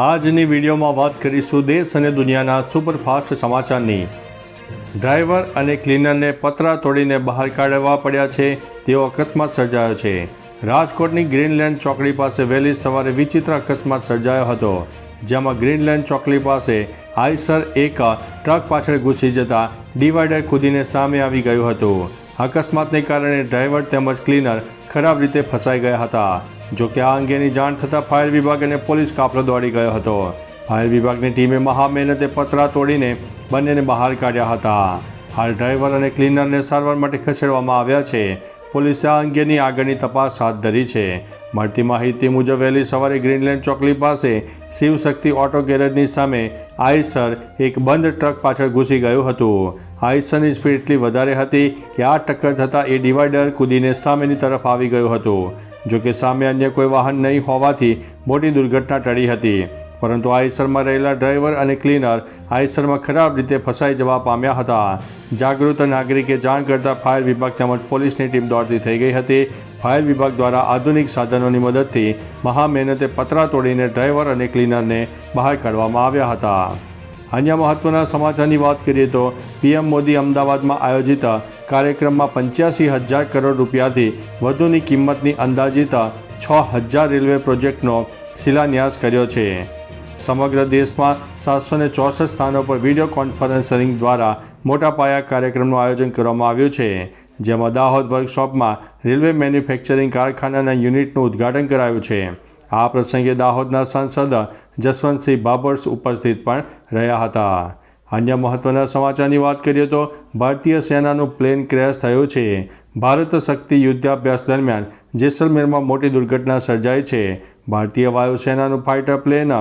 આજની વિડીયોમાં વાત કરીશું દેશ અને દુનિયાના સુપરફાસ્ટ સમાચારની. ડ્રાઈવર અને ક્લીનરને પતરા તોડીને બહાર કાઢવા પડ્યા છે તેવો અકસ્માત સર્જાયો છે. રાજકોટની ગ્રીનલેન્ડ ચોકડી પાસે વહેલી સવારે વિચિત્ર અકસ્માત સર્જાયો હતો, જેમાં ગ્રીનલેન્ડ ચોકડી પાસે આઈસર એક ટ્રક પાછળ ઘૂસી જતા ડિવાઈડર કૂદીને સામે આવી ગયું હતું. અકસ્માતને કારણે ડ્રાઈવર તેમજ ક્લીનર ખરાબ રીતે ફસાઈ ગયા હતા. જો કે આ અંગેની જાણ થતાં ફાયર વિભાગ અને પોલીસ કાફલો દોડી ગયો હતો. ફાયર વિભાગની ટીમે મહા મહેનતે પતરા તોડીને બંનેને બહાર કાઢ્યા હતા. હાલ ડ્રાઈવર અને ક્લીનરને સારવાર માટે ખસેડવામાં આવ્યા છે. પોલીસે આ અંગેની આગળની તપાસ હાથ ધરી છે. મળતી માહિતી મુજબ વહેલી સવારે ગ્રીનલેન્ડ ચોકલી પાસે શિવશક્તિ ઓટો ગેરેજની સામે આઈસર એક બંધ ટ્રક પાછળ ઘૂસી ગયું હતું. આઈસરની સ્પીડ એટલી વધારે હતી કે આ ટક્કર થતાં એ ડિવાઈડર કૂદીને સામેની તરફ આવી ગયું હતું. જોકે સામે અન્ય કોઈ વાહન નહીં હોવાથી મોટી દુર્ઘટના ટળી હતી. પરંતુ આઈસરમાં રહેલા ડ્રાઈવર અને ક્લીનર આઈસરમાં ખરાબ રીતે ફસાઈ જવા પામ્યા હતા. જાગૃત નાગરિકે જાણ કરતાં ફાયર વિભાગ તેમજ પોલીસની ટીમ દોડતી થઈ ગઈ હતી. ફાયર વિભાગ દ્વારા આધુનિક સાધનોની મદદથી મહા મહેનતે પતરા તોડીને ડ્રાઈવર અને ક્લીનરને બહાર કાઢવામાં આવ્યા હતા. અન્ય મહત્વના સમાચારની વાત કરીએ તો પીએમ મોદી અમદાવાદમાં આયોજિત કાર્યક્રમમાં પંચ્યાસી હજાર કરોડ રૂપિયાથી વધુની કિંમતની અંદાજિત છ હજાર રેલવે પ્રોજેક્ટનો શિલાન્યાસ કર્યો છે. સમગ્ર દેશમાં સાતસો ને ચોસઠ સ્થાનો પર વીડિયો કોન્ફરન્સિંગ દ્વારા મોટા પાયા કાર્યક્રમનું આયોજન કરવામાં આવ્યું છે, જેમાં દાહોદ વર્કશોપમાં રેલવે મેન્યુફેક્ચરિંગ કારખાનાના યુનિટનું ઉદ્ઘાટન કરાયું છે. આ પ્રસંગે દાહોદના સાંસદ જસવંતસિંહ બાબર્સ ઉપસ્થિત પણ રહ્યા હતા. અન્ય મહત્વના સમાચારની વાત કરીએ તો, ભારતીય સેનાનું પ્લેન ક્રેશ થયું છે. ભારત શક્તિ યુદ્ધાભ્યાસ દરમિયાન જેસલમેરમાં મોટી દુર્ઘટના સર્જાઈ છે. ભારતીય વાયુસેનાનું ફાઇટર પ્લેન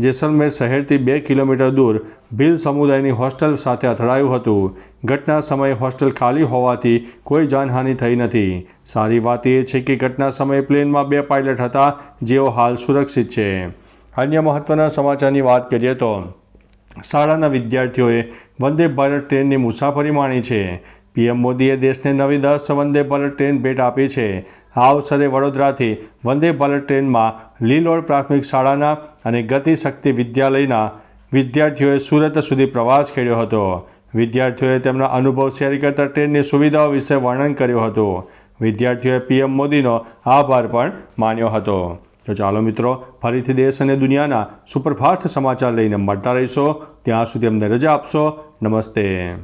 જેસલમેર શહેરથી બે કિલોમીટર દૂર ભીલ સમુદાયની હોસ્ટેલ સાથે અથડાયું હતું. ઘટના સમયે હોસ્ટેલ ખાલી હોવાથી કોઈ જાનહાનિ થઈ નથી. સારી વાત એ છે કે ઘટના સમયે પ્લેનમાં બે પાયલટ હતા, જેઓ હાલ સુરક્ષિત છે. અન્ય મહત્વના સમાચારની વાત કરીએ તો, શાળાના વિદ્યાર્થીઓએ વંદે ભારત ટ્રેનની મુસાફરી માણી છે. પીએમ મોદીએ દેશને નવી દસ વંદે ભારત ટ્રેન ભેટ આપી છે. આ અવસરે વડોદરાથી વંદે ભારત ટ્રેનમાં લીલોડ પ્રાથમિક શાળાના અને ગતિશક્તિ વિદ્યાલયના વિદ્યાર્થીઓએ સુરત સુધી પ્રવાસ ખેડ્યો હતો. વિદ્યાર્થીઓએ તેમના અનુભવ શેર કરતા ટ્રેનની સુવિધાઓ વિશે વર્ણન કર્યું હતું. વિદ્યાર્થીઓએ પીએમ મોદીનો આભાર પણ માન્યો હતો. તો ચાલો મિત્રો, ફરીથી દેશ અને દુનિયાના સુપરફાસ્ટ સમાચાર લઈને મળતા રહીશો. ત્યાં સુધી અમને રજા આપશો. નમસ્તે.